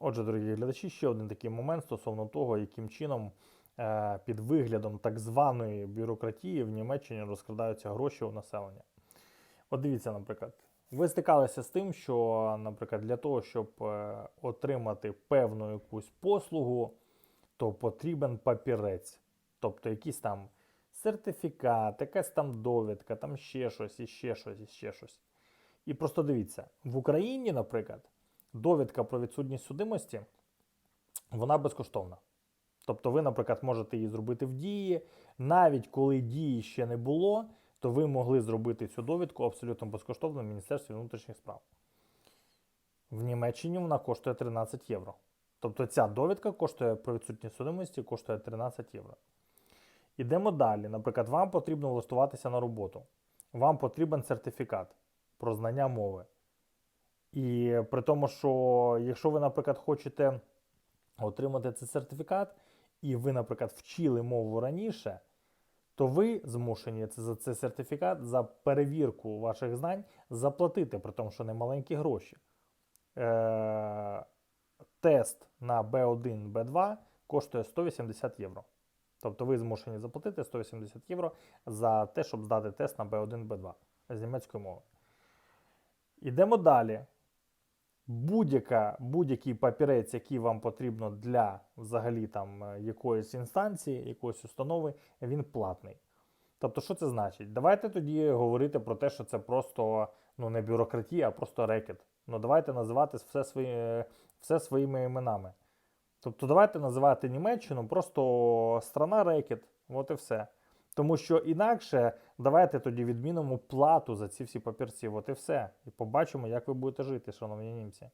Отже, дорогі глядачі, ще один такий момент стосовно того, яким чином е, під виглядом так званої бюрократії в Німеччині розкрадаються гроші у населення. От дивіться, наприклад, ви стикалися з тим, що, наприклад, для того, щоб е, отримати певну якусь послугу, то потрібен папірець, тобто якийсь там сертифікат, якась там довідка, там ще щось, і ще щось, і ще щось. І просто дивіться, в Україні, наприклад, довідка про відсутність судимості, вона безкоштовна. Тобто ви, наприклад, можете її зробити в дії, навіть коли дії ще не було, то ви могли зробити цю довідку абсолютно безкоштовно в Міністерстві внутрішніх справ. В Німеччині вона коштує 13 євро. Тобто ця довідка коштує про відсутність судимості, коштує 13 євро. Ідемо далі. Наприклад, вам потрібно влаштуватися на роботу. Вам потрібен сертифікат про знання мови. І при тому, що якщо ви, наприклад, хочете отримати цей сертифікат, і ви, наприклад, вчили мову раніше, то ви змушені за цей сертифікат за перевірку ваших знань заплатити, при тому, що не маленькі гроші. Е- тест на B1, B2 коштує 180 євро. Тобто ви змушені заплатити 180 євро за те, щоб здати тест на B1, B2 з німецької мови. Ідемо далі. Будь-який папірець, який вам потрібно для взагалі там е, якоїсь інстанції, якоїсь установи, він платний. Тобто, що це значить? Давайте тоді говорити про те, що це просто ну, не бюрократія, а просто рекет. Ну давайте називати все, свої, все своїми іменами. Тобто, давайте називати Німеччину просто страна рекет. От і все. Тому що інакше давайте тоді відмінимо плату за ці всі папірці. От і все. І побачимо, як ви будете жити, шановні німці.